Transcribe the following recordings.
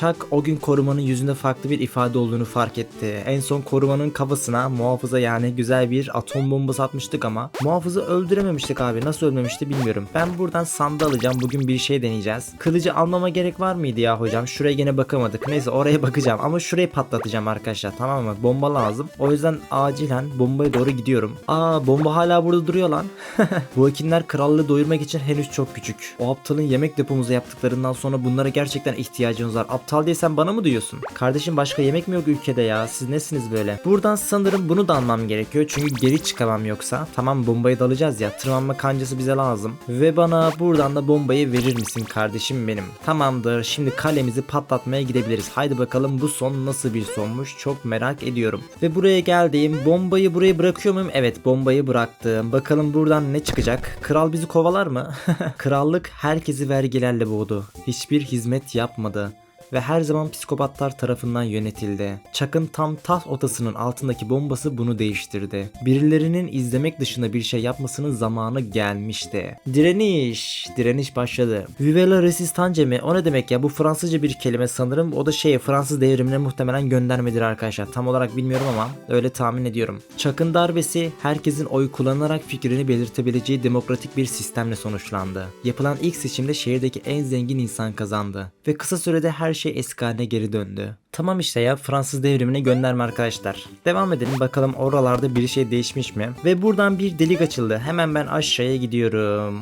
Chuck o gün korumanın yüzünde farklı bir ifade olduğunu fark etti. En son korumanın kafasına muhafıza yani güzel bir atom bombası atmıştık ama muhafızı öldürememiştik abi. Nasıl ölmemişti bilmiyorum. Ben buradan sandı alacağım. Bugün bir şey deneyeceğiz. Kılıcı almama gerek var mıydı ya hocam? Şuraya gene bakamadık. Neyse oraya bakacağım ama şurayı patlatacağım arkadaşlar tamam mı? Bomba lazım. O yüzden acilen bombaya doğru gidiyorum. Aa bomba hala burada duruyor lan. Bu ekinler krallığı doyurmak için henüz çok küçük. O aptalın yemek depomuza yaptıklarından sonra bunlara gerçekten ihtiyacınız var. Aptal diye sen bana mı diyorsun? Kardeşim başka yemek mi yok ülkede ya? Siz nesiniz böyle? Buradan sanırım bunu da almam gerekiyor. Çünkü geri çıkamam yoksa. Tamam bombayı da alacağız ya. Tırmanma kancası bize lazım. Ve bana buradan da bombayı verir misin kardeşim benim? Tamamdır. Şimdi kalemizi patlatmaya gidebiliriz. Haydi bakalım bu son nasıl bir sonmuş? Çok merak ediyorum. Ve buraya geldiğim bombayı buraya bırakıyor muyum? Evet bombayı bıraktım. Bakalım buradan ne çıkacak? Kral bizi kovalar mı? Krallık herkesi vergilerle boğdu. Hiçbir hizmet yapmadı ve her zaman psikopatlar tarafından yönetildi. Chuck'ın tam taht otasının altındaki bombası bunu değiştirdi. Birilerinin izlemek dışında bir şey yapmasının zamanı gelmişti. Direniş, direniş başladı. Vivela resistance mi? O ne demek ya? Bu Fransızca bir kelime sanırım. O da şey Fransız devrimine muhtemelen göndermedir arkadaşlar. Tam olarak bilmiyorum ama öyle tahmin ediyorum. Chuck'ın darbesi herkesin oy kullanarak fikrini belirtebileceği demokratik bir sistemle sonuçlandı. Yapılan ilk seçimde şehirdeki en zengin insan kazandı ve kısa sürede her şey eski haline geri döndü. Tamam işte ya Fransız devrimine gönderme arkadaşlar. Devam edelim bakalım oralarda bir şey değişmiş mi? Ve buradan bir delik açıldı. Hemen ben aşağıya gidiyorum.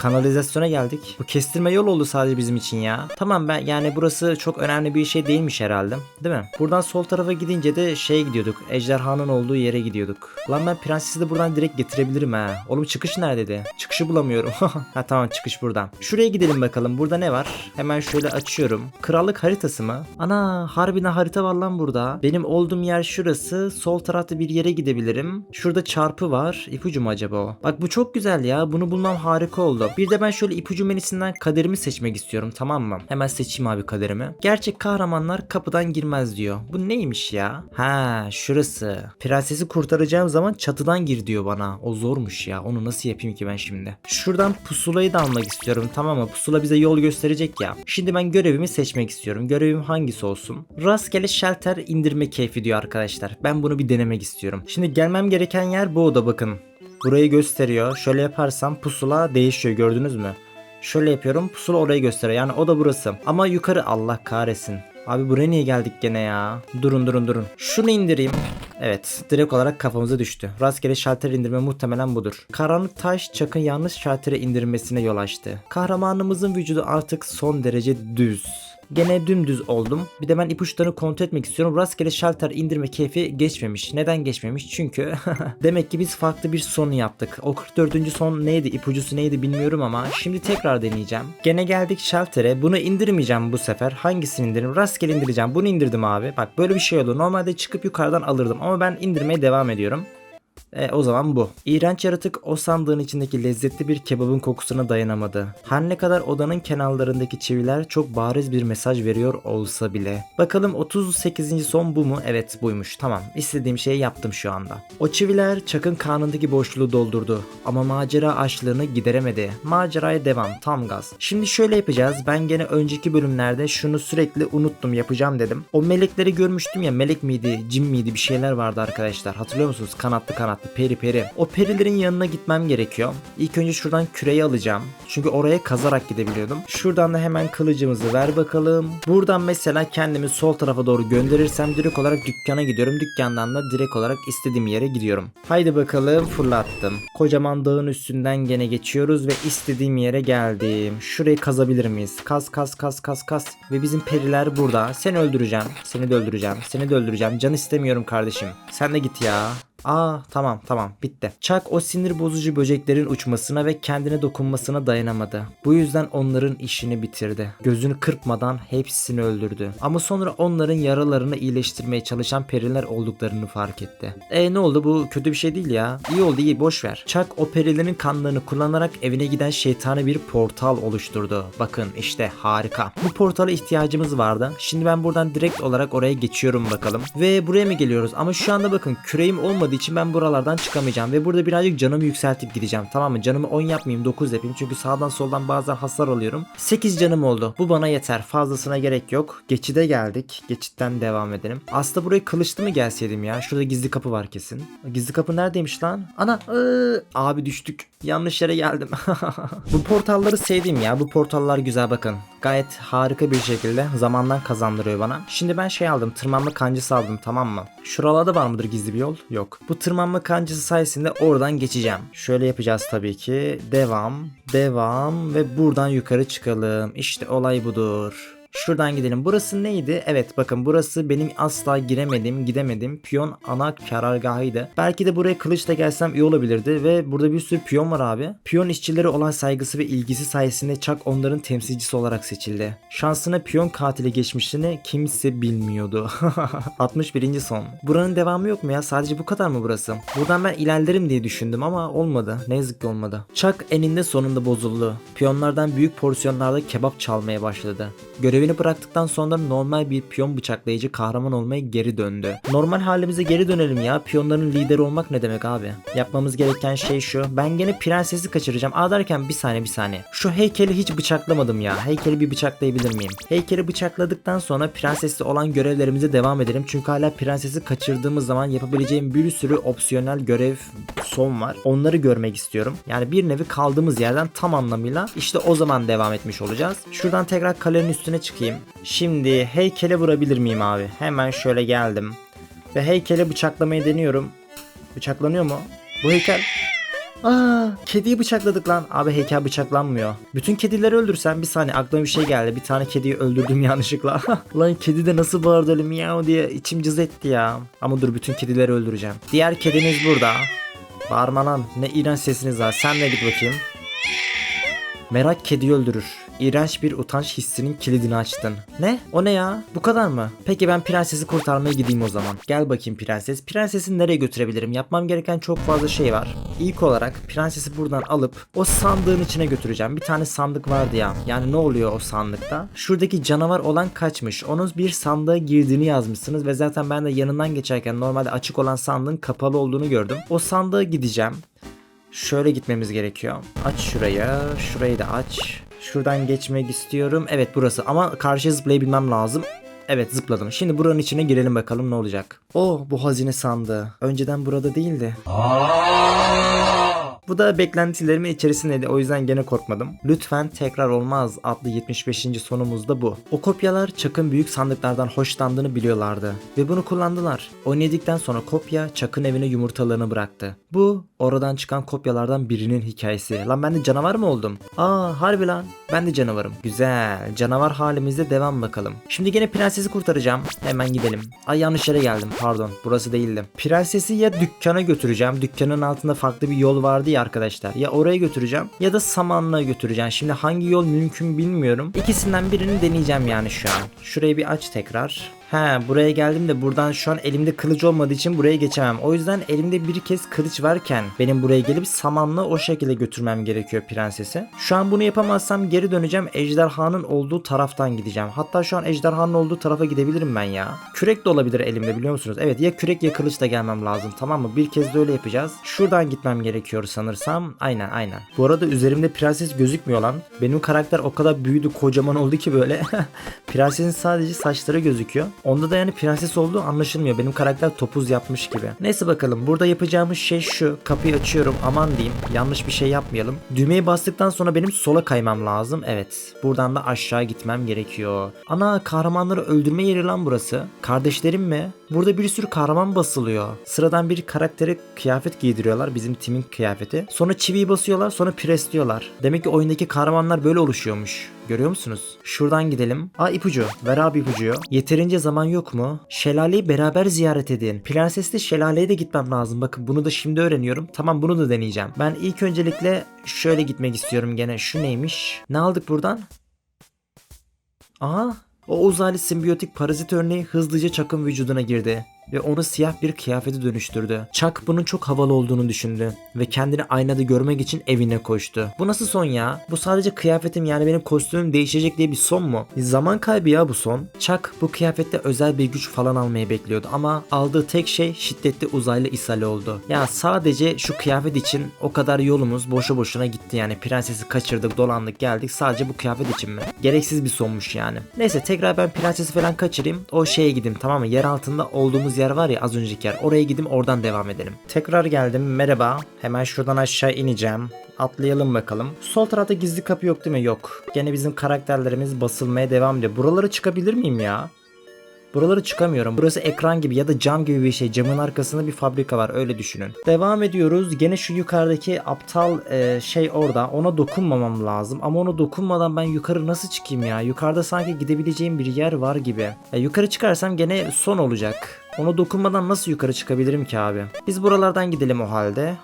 Kanalizasyona geldik. Bu kestirme yol oldu sadece bizim için ya. Tamam ben yani burası çok önemli bir şey değilmiş herhalde. Değil mi? Buradan sol tarafa gidince de şeye gidiyorduk. Ejderhanın olduğu yere gidiyorduk. Lan ben prensesi de buradan direkt getirebilirim ha. Oğlum çıkış neredeydi? Çıkışı bulamıyorum. ha tamam çıkış buradan. Şuraya gidelim bakalım. Burada ne var? Hemen şöyle açıyorum. Krallık haritası mı? Ana harbiden harita var lan burada. Benim olduğum yer şurası. Sol tarafta bir yere gidebilirim. Şurada çarpı var. İpucu mu acaba o? Bak bu çok güzel ya. Bunu bulmam harika oldu. Bir de ben şöyle ipucu menüsünden kaderimi seçmek istiyorum tamam mı? Hemen seçeyim abi kaderimi. Gerçek kahramanlar kapıdan girmez diyor. Bu neymiş ya? Ha şurası. Prensesi kurtaracağım zaman çatıdan gir diyor bana. O zormuş ya. Onu nasıl yapayım ki ben şimdi? Şuradan pusulayı da almak istiyorum tamam mı? Pusula bize yol gösterecek ya. Şimdi ben görevimi seçmek istiyorum. Görevim hangisi olsun? Rastgele shelter indirme keyfi diyor arkadaşlar. Ben bunu bir denemek istiyorum. Şimdi gelmem gereken yer bu oda bakın. Burayı gösteriyor. Şöyle yaparsam pusula değişiyor gördünüz mü? Şöyle yapıyorum pusula orayı gösteriyor. Yani o da burası. Ama yukarı Allah kahretsin. Abi buraya niye geldik gene ya? Durun durun durun. Şunu indireyim. Evet direkt olarak kafamıza düştü. Rastgele şalter indirme muhtemelen budur. Karanlık taş çakın yanlış şaltere indirmesine yol açtı. Kahramanımızın vücudu artık son derece düz. Gene dümdüz oldum. Bir de ben ipuçlarını kontrol etmek istiyorum. Rastgele şalter indirme keyfi geçmemiş. Neden geçmemiş? Çünkü demek ki biz farklı bir son yaptık. O 44. son neydi? İpucusu neydi bilmiyorum ama şimdi tekrar deneyeceğim. Gene geldik şaltere. Bunu indirmeyeceğim bu sefer. Hangisini indirim? Rastgele indireceğim. Bunu indirdim abi. Bak böyle bir şey oldu. Normalde çıkıp yukarıdan alırdım ama ben indirmeye devam ediyorum. E, o zaman bu. İğrenç yaratık o sandığın içindeki lezzetli bir kebabın kokusuna dayanamadı. Her ne kadar odanın kenarlarındaki çiviler çok bariz bir mesaj veriyor olsa bile. Bakalım 38. son bu mu? Evet buymuş. Tamam. İstediğim şeyi yaptım şu anda. O çiviler Chuck'ın karnındaki boşluğu doldurdu. Ama macera açlığını gideremedi. Maceraya devam. Tam gaz. Şimdi şöyle yapacağız. Ben gene önceki bölümlerde şunu sürekli unuttum yapacağım dedim. O melekleri görmüştüm ya. Melek miydi? Cin miydi? Bir şeyler vardı arkadaşlar. Hatırlıyor musunuz? Kanatlı kanatlı. Peri peri. O perilerin yanına gitmem gerekiyor. İlk önce şuradan küreyi alacağım. Çünkü oraya kazarak gidebiliyordum. Şuradan da hemen kılıcımızı ver bakalım. Buradan mesela kendimi sol tarafa doğru gönderirsem direkt olarak dükkana gidiyorum. Dükkandan da direkt olarak istediğim yere gidiyorum. Haydi bakalım fırlattım. Kocaman dağın üstünden gene geçiyoruz ve istediğim yere geldim. Şurayı kazabilir miyiz? Kaz kaz kaz kaz kaz. Ve bizim periler burada. Seni öldüreceğim. Seni de öldüreceğim. Seni de öldüreceğim. Can istemiyorum kardeşim. Sen de git ya. Aa tamam tamam bitti. Chuck o sinir bozucu böceklerin uçmasına ve kendine dokunmasına dayanamadı. Bu yüzden onların işini bitirdi. Gözünü kırpmadan hepsini öldürdü. Ama sonra onların yaralarını iyileştirmeye çalışan periler olduklarını fark etti. E ne oldu bu kötü bir şey değil ya. İyi oldu iyi boş ver. Chuck o perilerin kanlarını kullanarak evine giden şeytani bir portal oluşturdu. Bakın işte harika. Bu portala ihtiyacımız vardı. Şimdi ben buradan direkt olarak oraya geçiyorum bakalım. Ve buraya mı geliyoruz? Ama şu anda bakın küreğim olmadığı olmadığı için ben buralardan çıkamayacağım. Ve burada birazcık canımı yükseltip gideceğim. Tamam mı? Canımı 10 yapmayayım 9 yapayım. Çünkü sağdan soldan bazen hasar alıyorum. 8 canım oldu. Bu bana yeter. Fazlasına gerek yok. Geçide geldik. Geçitten devam edelim. Aslında buraya kılıçlı mı gelseydim ya? Şurada gizli kapı var kesin. Gizli kapı neredeymiş lan? Ana! ıı, abi düştük. Yanlış yere geldim. bu portalları sevdim ya. Bu portallar güzel bakın. Gayet harika bir şekilde zamandan kazandırıyor bana. Şimdi ben şey aldım. Tırmanma kancası aldım tamam mı? Şuralarda var mıdır gizli bir yol? Yok. Bu tırmanma kancası sayesinde oradan geçeceğim. Şöyle yapacağız tabii ki. Devam. Devam. Ve buradan yukarı çıkalım. İşte olay budur. Şuradan gidelim. Burası neydi? Evet bakın burası benim asla giremedim, gidemedim. Piyon ana karargahıydı. Belki de buraya kılıçla gelsem iyi olabilirdi ve burada bir sürü piyon var abi. Piyon işçileri olan saygısı ve ilgisi sayesinde Chuck onların temsilcisi olarak seçildi. Şansına piyon katili geçmişini kimse bilmiyordu. 61. son. Buranın devamı yok mu ya? Sadece bu kadar mı burası? Buradan ben ilerlerim diye düşündüm ama olmadı. Ne yazık ki olmadı. Chuck eninde sonunda bozuldu. Piyonlardan büyük porsiyonlarda kebap çalmaya başladı. Görevini bıraktıktan sonra normal bir piyon bıçaklayıcı kahraman olmaya geri döndü. Normal halimize geri dönelim ya. Piyonların lideri olmak ne demek abi? Yapmamız gereken şey şu. Ben gene prensesi kaçıracağım. Aa derken bir saniye bir saniye. Şu heykeli hiç bıçaklamadım ya. Heykeli bir bıçaklayabilir miyim? Heykeli bıçakladıktan sonra prensesle olan görevlerimize devam edelim. Çünkü hala prensesi kaçırdığımız zaman yapabileceğim bir sürü opsiyonel görev son var. Onları görmek istiyorum. Yani bir nevi kaldığımız yerden tam anlamıyla işte o zaman devam etmiş olacağız. Şuradan tekrar kalenin üstüne çıkayım. Şimdi heykele vurabilir miyim abi? Hemen şöyle geldim. Ve heykele bıçaklamayı deniyorum. Bıçaklanıyor mu? Bu heykel... Aa, kediyi bıçakladık lan. Abi heykel bıçaklanmıyor. Bütün kedileri öldürsem bir saniye aklıma bir şey geldi. Bir tane kediyi öldürdüm yanlışlıkla. lan kedi de nasıl bağırdı öyle miyav diye içim cız etti ya. Ama dur bütün kedileri öldüreceğim. Diğer kediniz burada. Bağırma lan. Ne iğrenç sesiniz var. Sen de git bakayım. Merak kediyi öldürür. İğrenç bir utanç hissinin kilidini açtın. Ne? O ne ya? Bu kadar mı? Peki ben prensesi kurtarmaya gideyim o zaman. Gel bakayım prenses. Prensesi nereye götürebilirim? Yapmam gereken çok fazla şey var. İlk olarak prensesi buradan alıp o sandığın içine götüreceğim. Bir tane sandık vardı ya. Yani ne oluyor o sandıkta? Şuradaki canavar olan kaçmış. Onun bir sandığa girdiğini yazmışsınız ve zaten ben de yanından geçerken normalde açık olan sandığın kapalı olduğunu gördüm. O sandığa gideceğim. Şöyle gitmemiz gerekiyor. Aç şurayı. Şurayı da aç. Şuradan geçmek istiyorum. Evet burası ama karşı zıplayabilmem lazım. Evet zıpladım. Şimdi buranın içine girelim bakalım ne olacak. Oh bu hazine sandığı. Önceden burada değildi. Bu da beklentilerimin içerisindeydi o yüzden gene korkmadım. Lütfen tekrar olmaz adlı 75. sonumuz da bu. O kopyalar Chuck'ın büyük sandıklardan hoşlandığını biliyorlardı ve bunu kullandılar. Oynadıktan sonra kopya Chuck'ın evine yumurtalarını bıraktı. Bu oradan çıkan kopyalardan birinin hikayesi. Lan ben de canavar mı oldum? Aa harbi lan. Ben de canavarım. Güzel. Canavar halimizde devam bakalım. Şimdi gene prensesi kurtaracağım. Hemen gidelim. Ay yanlış yere geldim. Pardon. Burası değildi. Prensesi ya dükkana götüreceğim. Dükkanın altında farklı bir yol vardı ya arkadaşlar. Ya oraya götüreceğim ya da samanlığa götüreceğim. Şimdi hangi yol mümkün bilmiyorum. İkisinden birini deneyeceğim yani şu an. Şurayı bir aç tekrar. He buraya geldim de buradan şu an elimde kılıç olmadığı için buraya geçemem. O yüzden elimde bir kez kılıç varken benim buraya gelip samanla o şekilde götürmem gerekiyor prensesi. Şu an bunu yapamazsam geri döneceğim ejderhanın olduğu taraftan gideceğim. Hatta şu an ejderhanın olduğu tarafa gidebilirim ben ya. Kürek de olabilir elimde biliyor musunuz? Evet ya kürek ya kılıç da gelmem lazım tamam mı? Bir kez de öyle yapacağız. Şuradan gitmem gerekiyor sanırsam. Aynen aynen. Bu arada üzerimde prenses gözükmüyor lan. Benim karakter o kadar büyüdü kocaman oldu ki böyle. Prensesin sadece saçları gözüküyor. Onda da yani prenses olduğu anlaşılmıyor. Benim karakter topuz yapmış gibi. Neyse bakalım burada yapacağımız şey şu. Kapıyı açıyorum aman diyeyim. Yanlış bir şey yapmayalım. Düğmeye bastıktan sonra benim sola kaymam lazım. Evet. Buradan da aşağı gitmem gerekiyor. Ana kahramanları öldürme yeri lan burası. Kardeşlerim mi? Burada bir sürü kahraman basılıyor. Sıradan bir karaktere kıyafet giydiriyorlar. Bizim timin kıyafeti. Sonra çiviyi basıyorlar sonra presliyorlar. Demek ki oyundaki kahramanlar böyle oluşuyormuş. Görüyor musunuz? Şuradan gidelim. Aa ipucu. Ver abi ipucuyu. Yeterince zaman yok mu? Şelaleyi beraber ziyaret edin. Prensesle şelaleye de gitmem lazım. Bakın bunu da şimdi öğreniyorum. Tamam bunu da deneyeceğim. Ben ilk öncelikle şöyle gitmek istiyorum gene. Şu neymiş? Ne aldık buradan? Aha o uzaylı simbiyotik parazit örneği hızlıca çakın vücuduna girdi. Ve onu siyah bir kıyafete dönüştürdü. Chuck bunun çok havalı olduğunu düşündü ve kendini aynada görmek için evine koştu. Bu nasıl son ya? Bu sadece kıyafetim yani benim kostümüm değişecek diye bir son mu? Zaman kaybı ya bu son. Chuck bu kıyafette özel bir güç falan almayı bekliyordu ama aldığı tek şey şiddetli uzaylı ishali oldu. Ya sadece şu kıyafet için o kadar yolumuz boşu boşuna gitti yani prensesi kaçırdık dolandık geldik sadece bu kıyafet için mi? Gereksiz bir sonmuş yani. Neyse tekrar ben prensesi falan kaçırayım o şeye gideyim tamam mı? Yer altında olduğumuz yer var ya az önceki yer oraya gideyim oradan devam edelim. Tekrar geldim merhaba hemen şuradan aşağı ineceğim. Atlayalım bakalım. Sol tarafta gizli kapı yok değil mi? Yok. Gene bizim karakterlerimiz basılmaya devam ediyor. Buralara çıkabilir miyim ya? Buraları çıkamıyorum. Burası ekran gibi ya da cam gibi bir şey. Camın arkasında bir fabrika var öyle düşünün. Devam ediyoruz. Gene şu yukarıdaki aptal e, şey orada. Ona dokunmamam lazım. Ama ona dokunmadan ben yukarı nasıl çıkayım ya? Yukarıda sanki gidebileceğim bir yer var gibi. E, yukarı çıkarsam gene son olacak. Ona dokunmadan nasıl yukarı çıkabilirim ki abi? Biz buralardan gidelim o halde.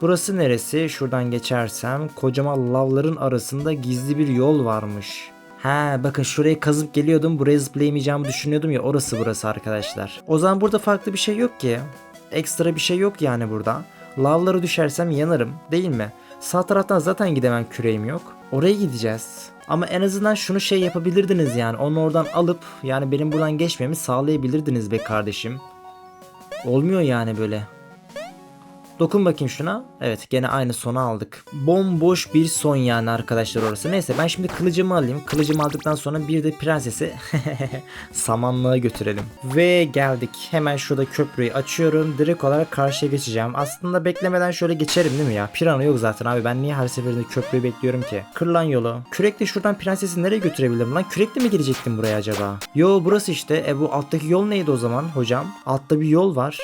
Burası neresi? Şuradan geçersem kocaman lavların arasında gizli bir yol varmış. He bakın şurayı kazıp geliyordum buraya zıplayamayacağımı düşünüyordum ya orası burası arkadaşlar. O zaman burada farklı bir şey yok ki. Ekstra bir şey yok yani burada. Lavlara düşersem yanarım değil mi? Sağ taraftan zaten gidemem küreğim yok. Oraya gideceğiz. Ama en azından şunu şey yapabilirdiniz yani onu oradan alıp yani benim buradan geçmemi sağlayabilirdiniz be kardeşim. Olmuyor yani böyle. Dokun bakayım şuna. Evet gene aynı sonu aldık. Bomboş bir son yani arkadaşlar orası. Neyse ben şimdi kılıcımı alayım. Kılıcımı aldıktan sonra bir de prensesi samanlığa götürelim. Ve geldik. Hemen şurada köprüyü açıyorum. Direkt olarak karşıya geçeceğim. Aslında beklemeden şöyle geçerim değil mi ya? Pirana yok zaten abi. Ben niye her seferinde köprüyü bekliyorum ki? Kırılan yolu. Kürekle şuradan prensesi nereye götürebilirim lan? Kürekle mi girecektim buraya acaba? Yo burası işte. E bu alttaki yol neydi o zaman hocam? Altta bir yol var.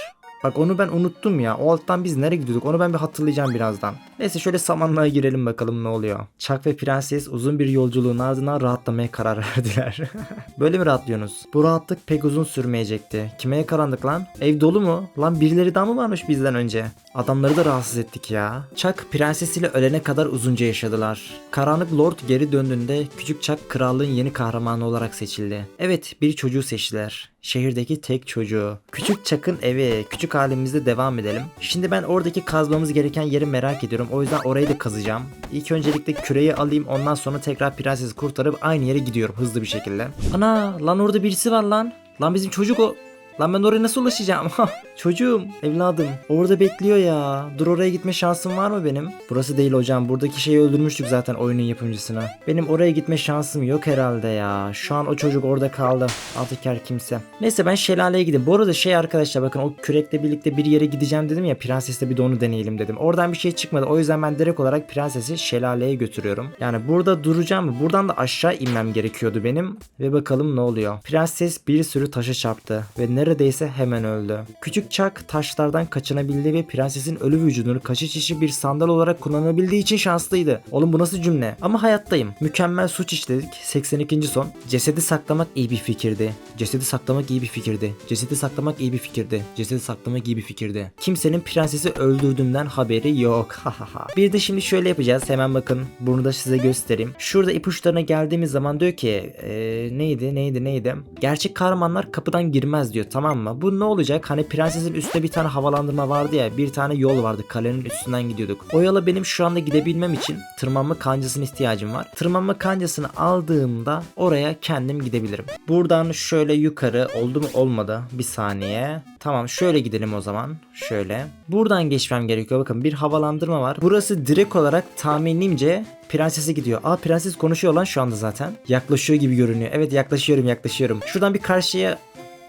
Bak onu ben unuttum ya. O alttan biz nereye gidiyorduk? Onu ben bir hatırlayacağım birazdan. Neyse şöyle samanlığa girelim bakalım ne oluyor. Chuck ve Prenses uzun bir yolculuğun ardından rahatlamaya karar verdiler. Böyle mi rahatlıyorsunuz? Bu rahatlık pek uzun sürmeyecekti. Kime yakalandık lan? Ev dolu mu? Lan birileri daha mı varmış bizden önce? Adamları da rahatsız ettik ya. Chuck prensesiyle ölene kadar uzunca yaşadılar. Karanlık Lord geri döndüğünde küçük Chuck krallığın yeni kahramanı olarak seçildi. Evet bir çocuğu seçtiler. Şehirdeki tek çocuğu. Küçük Chuck'ın evi. Küçük halimizde devam edelim. Şimdi ben oradaki kazmamız gereken yeri merak ediyorum. O yüzden orayı da kazacağım. İlk öncelikle küreyi alayım. Ondan sonra tekrar prensesi kurtarıp aynı yere gidiyorum hızlı bir şekilde. Ana lan orada birisi var lan. Lan bizim çocuk o. Lan ben oraya nasıl ulaşacağım? Çocuğum, evladım. Orada bekliyor ya. Dur oraya gitme şansım var mı benim? Burası değil hocam. Buradaki şeyi öldürmüştük zaten oyunun yapımcısına. Benim oraya gitme şansım yok herhalde ya. Şu an o çocuk orada kaldı. Altıker kimse. Neyse ben şelaleye gideyim. Bu arada şey arkadaşlar bakın o kürekle birlikte bir yere gideceğim dedim ya. Prensesle bir de onu deneyelim dedim. Oradan bir şey çıkmadı. O yüzden ben direkt olarak prensesi şelaleye götürüyorum. Yani burada duracağım. Buradan da aşağı inmem gerekiyordu benim. Ve bakalım ne oluyor. Prenses bir sürü taşa çarptı. Ve neredeyse hemen öldü. Küçük Chuck taşlardan kaçınabildi ve prensesin ölü vücudunu kaçış işi bir sandal olarak kullanabildiği için şanslıydı. Oğlum bu nasıl cümle? Ama hayattayım. Mükemmel suç işledik. 82. son. Cesedi saklamak iyi bir fikirdi. Cesedi saklamak iyi bir fikirdi. Cesedi saklamak iyi bir fikirdi. Cesedi saklamak iyi bir fikirdi. Kimsenin prensesi öldürdüğümden haberi yok. bir de şimdi şöyle yapacağız. Hemen bakın. Bunu da size göstereyim. Şurada ipuçlarına geldiğimiz zaman diyor ki ee, neydi neydi neydi? Gerçek kahramanlar kapıdan girmez diyor tamam mı? Bu ne olacak? Hani prensesin üstte bir tane havalandırma vardı ya. Bir tane yol vardı. Kalenin üstünden gidiyorduk. O yola benim şu anda gidebilmem için tırmanma kancasına ihtiyacım var. Tırmanma kancasını aldığımda oraya kendim gidebilirim. Buradan şöyle yukarı oldu mu olmadı. Bir saniye. Tamam şöyle gidelim o zaman. Şöyle. Buradan geçmem gerekiyor. Bakın bir havalandırma var. Burası direkt olarak tahminimce prensese gidiyor. Aa prenses konuşuyor lan şu anda zaten. Yaklaşıyor gibi görünüyor. Evet yaklaşıyorum yaklaşıyorum. Şuradan bir karşıya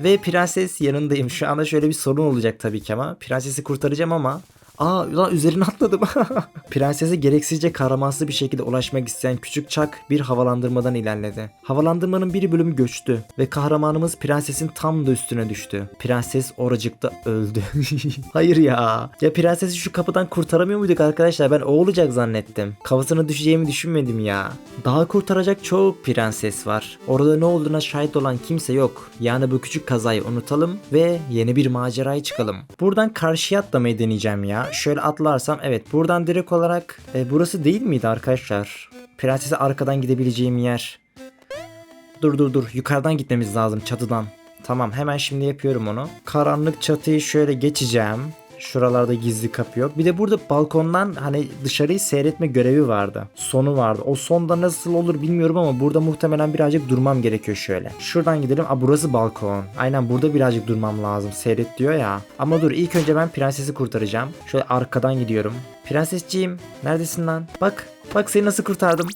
ve prenses yanındayım. Şu anda şöyle bir sorun olacak tabii ki ama. Prensesi kurtaracağım ama Aa lan üzerine atladım. Prensese gereksizce kahramansı bir şekilde ulaşmak isteyen küçük Chuck bir havalandırmadan ilerledi. Havalandırmanın bir bölümü göçtü ve kahramanımız prensesin tam da üstüne düştü. Prenses oracıkta öldü. Hayır ya. Ya prensesi şu kapıdan kurtaramıyor muyduk arkadaşlar? Ben o olacak zannettim. Kafasına düşeceğimi düşünmedim ya. Daha kurtaracak çok prenses var. Orada ne olduğuna şahit olan kimse yok. Yani bu küçük kazayı unutalım ve yeni bir maceraya çıkalım. Buradan karşıya atlamayı deneyeceğim ya şöyle atlarsam evet buradan direkt olarak e, burası değil miydi arkadaşlar? Prensese arkadan gidebileceğim yer. Dur dur dur yukarıdan gitmemiz lazım çatıdan. Tamam hemen şimdi yapıyorum onu. Karanlık çatıyı şöyle geçeceğim. Şuralarda gizli kapı yok. Bir de burada balkondan hani dışarıyı seyretme görevi vardı. Sonu vardı. O sonda nasıl olur bilmiyorum ama burada muhtemelen birazcık durmam gerekiyor şöyle. Şuradan gidelim. Aa burası balkon. Aynen burada birazcık durmam lazım. Seyret diyor ya. Ama dur ilk önce ben prensesi kurtaracağım. Şöyle arkadan gidiyorum. Prensesciğim neredesin lan? Bak. Bak seni nasıl kurtardım.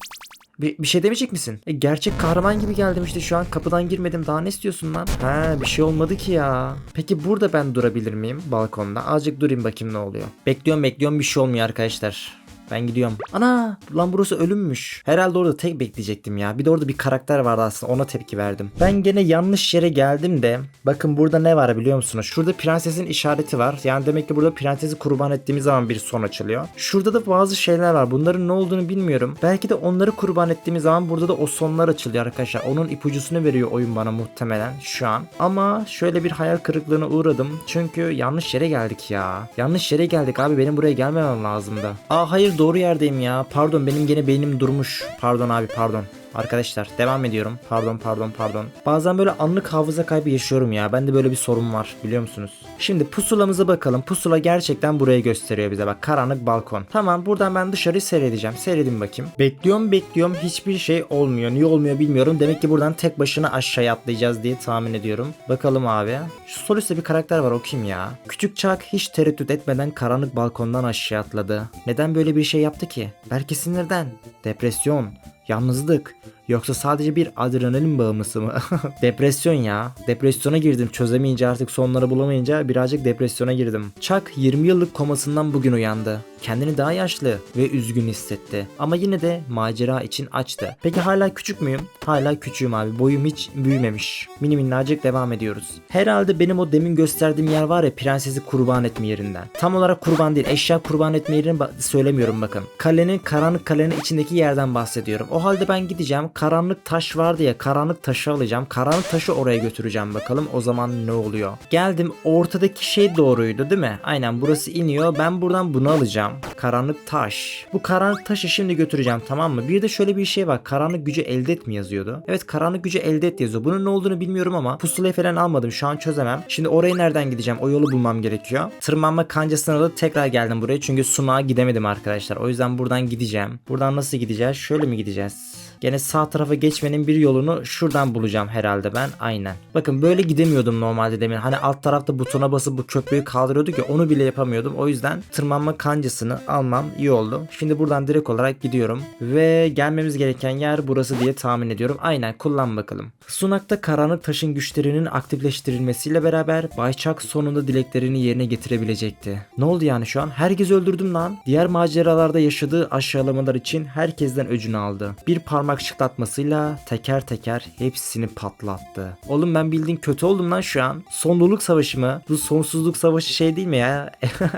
Bir, bir şey demeyecek misin? E, gerçek kahraman gibi geldim işte şu an kapıdan girmedim daha ne istiyorsun lan? Ha bir şey olmadı ki ya. Peki burada ben durabilir miyim balkonda? Azıcık durayım bakayım ne oluyor. Bekliyorum bekliyorum bir şey olmuyor arkadaşlar. Ben gidiyorum. Ana lan burası ölümmüş. Herhalde orada tek bekleyecektim ya. Bir de orada bir karakter vardı aslında ona tepki verdim. Ben gene yanlış yere geldim de. Bakın burada ne var biliyor musunuz? Şurada prensesin işareti var. Yani demek ki burada prensesi kurban ettiğimiz zaman bir son açılıyor. Şurada da bazı şeyler var. Bunların ne olduğunu bilmiyorum. Belki de onları kurban ettiğimiz zaman burada da o sonlar açılıyor arkadaşlar. Onun ipucusunu veriyor oyun bana muhtemelen şu an. Ama şöyle bir hayal kırıklığına uğradım. Çünkü yanlış yere geldik ya. Yanlış yere geldik abi. Benim buraya gelmemem lazımdı. Aa hayır doğru yerdeyim ya. Pardon benim gene beynim durmuş. Pardon abi pardon. Arkadaşlar devam ediyorum. Pardon pardon pardon. Bazen böyle anlık hafıza kaybı yaşıyorum ya. Bende böyle bir sorun var biliyor musunuz? Şimdi pusulamıza bakalım. Pusula gerçekten burayı gösteriyor bize bak. Karanlık balkon. Tamam buradan ben dışarıyı seyredeceğim. Seyredin bakayım. Bekliyorum bekliyorum. Hiçbir şey olmuyor. Niye olmuyor bilmiyorum. Demek ki buradan tek başına aşağıya atlayacağız diye tahmin ediyorum. Bakalım abi. Şu sol üstte bir karakter var o kim ya? Küçük Chuck hiç tereddüt etmeden karanlık balkondan aşağı atladı. Neden böyle bir şey yaptı ki? Belki sinirden. Depresyon. Yalnızlık. Yoksa sadece bir adrenalin bağımlısı mı? Depresyon ya. Depresyona girdim. Çözemeyince artık sonları bulamayınca birazcık depresyona girdim. Chuck 20 yıllık komasından bugün uyandı. Kendini daha yaşlı ve üzgün hissetti. Ama yine de macera için açtı. Peki hala küçük müyüm? Hala küçüğüm abi. Boyum hiç büyümemiş. Mini minnacık devam ediyoruz. Herhalde benim o demin gösterdiğim yer var ya prensesi kurban etme yerinden. Tam olarak kurban değil. Eşya kurban etme yerini söylemiyorum bakın. Kalenin karanlık kalenin içindeki yerden bahsediyorum. O halde ben gideceğim. Karanlık taş vardı ya karanlık taşı alacağım. Karanlık taşı oraya götüreceğim bakalım. O zaman ne oluyor? Geldim ortadaki şey doğruydu değil mi? Aynen burası iniyor. Ben buradan bunu alacağım. Karanlık taş. Bu karanlık taşı şimdi götüreceğim tamam mı? Bir de şöyle bir şey var. Karanlık gücü elde et mi yazıyordu? Evet karanlık gücü elde et yazıyor. Bunun ne olduğunu bilmiyorum ama pusulayı falan almadım. Şu an çözemem. Şimdi oraya nereden gideceğim? O yolu bulmam gerekiyor. Tırmanma kancasına da tekrar geldim buraya. Çünkü sunağa gidemedim arkadaşlar. O yüzden buradan gideceğim. Buradan nasıl gideceğiz? Şöyle mi gideceğiz? Gene sağ tarafa geçmenin bir yolunu şuradan bulacağım herhalde ben. Aynen. Bakın böyle gidemiyordum normalde demin. Hani alt tarafta butona basıp bu köprüyü kaldırıyorduk ya onu bile yapamıyordum. O yüzden tırmanma kancasını almam iyi oldu. Şimdi buradan direkt olarak gidiyorum. Ve gelmemiz gereken yer burası diye tahmin ediyorum. Aynen kullan bakalım. Sunakta karanlık taşın güçlerinin aktifleştirilmesiyle beraber Bayçak sonunda dileklerini yerine getirebilecekti. Ne oldu yani şu an? Herkes öldürdüm lan. Diğer maceralarda yaşadığı aşağılamalar için herkesten öcünü aldı. Bir parmak şıklatmasıyla teker teker hepsini patlattı. Oğlum ben bildiğin kötü oldum lan şu an. Sonluluk savaşı mı? Bu sonsuzluk savaşı şey değil mi ya?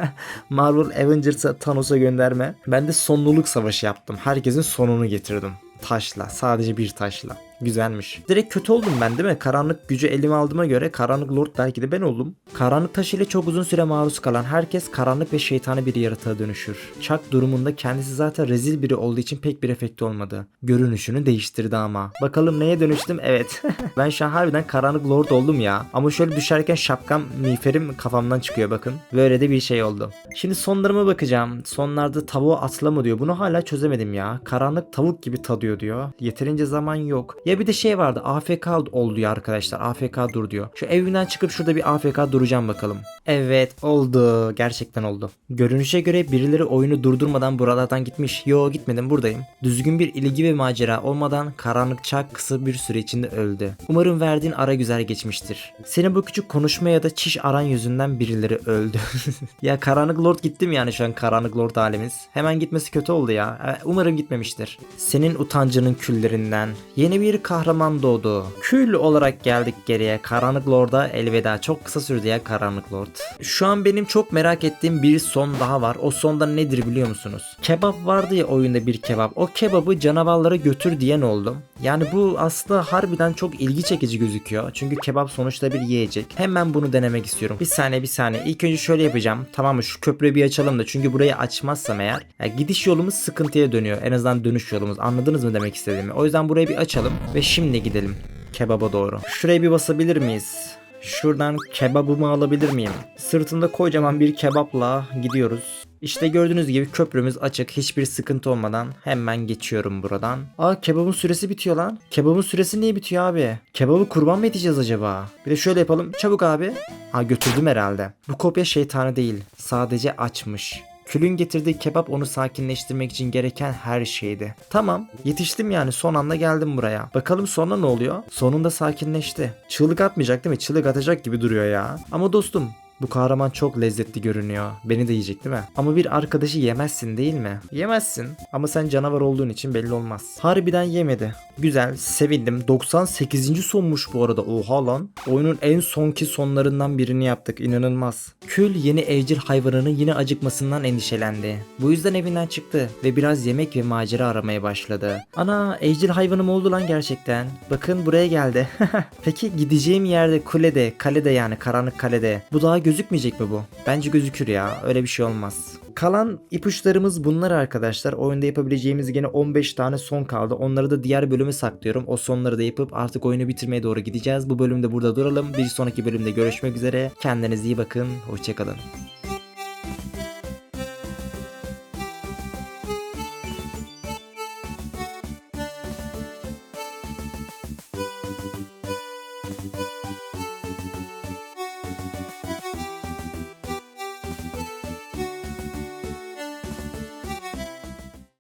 Marvel Avengers'a Thanos'a gönderme. Ben de sonluluk savaşı yaptım. Herkesin sonunu getirdim. Taşla. Sadece bir taşla. Güzelmiş. Direkt kötü oldum ben değil mi? Karanlık gücü elime aldığıma göre karanlık lord belki de ben oldum. Karanlık taşı ile çok uzun süre maruz kalan herkes karanlık ve şeytani bir yaratığa dönüşür. Chuck durumunda kendisi zaten rezil biri olduğu için pek bir efekti olmadı. Görünüşünü değiştirdi ama. Bakalım neye dönüştüm? Evet. ben şu an harbiden karanlık lord oldum ya. Ama şöyle düşerken şapkam, miğferim kafamdan çıkıyor bakın. Böyle de bir şey oldu. Şimdi sonlarıma bakacağım. Sonlarda tavuğa atla mı diyor. Bunu hala çözemedim ya. Karanlık tavuk gibi tadıyor diyor. Yeterince zaman yok. Ya bir de şey vardı AFK ol diyor arkadaşlar. AFK dur diyor. Şu evinden çıkıp şurada bir AFK duracağım bakalım. Evet oldu. Gerçekten oldu. Görünüşe göre birileri oyunu durdurmadan buralardan gitmiş. Yo gitmedim buradayım. Düzgün bir ilgi ve macera olmadan karanlık çak kısa bir süre içinde öldü. Umarım verdiğin ara güzel geçmiştir. Senin bu küçük konuşma ya da çiş aran yüzünden birileri öldü. ya karanlık lord gittim yani şu an karanlık lord halimiz. Hemen gitmesi kötü oldu ya. E, Umarım gitmemiştir. Senin utancının küllerinden yeni bir kahraman doğdu. Kül olarak geldik geriye. Karanlık Lord'a elveda. Çok kısa sürdü ya Karanlık Lord. Şu an benim çok merak ettiğim bir son daha var. O sonda nedir biliyor musunuz? Kebap vardı ya oyunda bir kebap. O kebabı canavarlara götür diyen oldum. Yani bu aslında harbiden çok ilgi çekici gözüküyor. Çünkü kebap sonuçta bir yiyecek. Hemen bunu denemek istiyorum. Bir saniye bir saniye. İlk önce şöyle yapacağım. Tamam mı? Şu köprüyü bir açalım da. Çünkü burayı açmazsam eğer ya gidiş yolumuz sıkıntıya dönüyor. En azından dönüş yolumuz. Anladınız mı demek istediğimi? O yüzden burayı bir açalım ve şimdi gidelim kebaba doğru. Şuraya bir basabilir miyiz? Şuradan kebabımı alabilir miyim? Sırtında kocaman bir kebapla gidiyoruz. İşte gördüğünüz gibi köprümüz açık. Hiçbir sıkıntı olmadan hemen geçiyorum buradan. Aa kebabın süresi bitiyor lan. Kebabın süresi niye bitiyor abi? Kebabı kurban mı edeceğiz acaba? Bir de şöyle yapalım. Çabuk abi. Aa götürdüm herhalde. Bu kopya şeytanı değil. Sadece açmış. Külün getirdiği kebap onu sakinleştirmek için gereken her şeydi. Tamam yetiştim yani son anda geldim buraya. Bakalım sonra ne oluyor? Sonunda sakinleşti. Çığlık atmayacak değil mi? Çığlık atacak gibi duruyor ya. Ama dostum bu kahraman çok lezzetli görünüyor. Beni de yiyecek değil mi? Ama bir arkadaşı yemezsin değil mi? Yemezsin. Ama sen canavar olduğun için belli olmaz. Harbiden yemedi. Güzel, sevindim. 98. sonmuş bu arada. Oha lan. Oyunun en sonki sonlarından birini yaptık. İnanılmaz. Kül yeni evcil hayvanının yine acıkmasından endişelendi. Bu yüzden evinden çıktı ve biraz yemek ve macera aramaya başladı. Ana evcil hayvanım oldu lan gerçekten. Bakın buraya geldi. Peki gideceğim yerde kulede, kalede yani karanlık kalede. Bu daha gözükmeyecek mi bu? Bence gözükür ya. Öyle bir şey olmaz. Kalan ipuçlarımız bunlar arkadaşlar. Oyunda yapabileceğimiz gene 15 tane son kaldı. Onları da diğer bölüme saklıyorum. O sonları da yapıp artık oyunu bitirmeye doğru gideceğiz. Bu bölümde burada duralım. Bir sonraki bölümde görüşmek üzere. Kendinize iyi bakın. Hoşçakalın.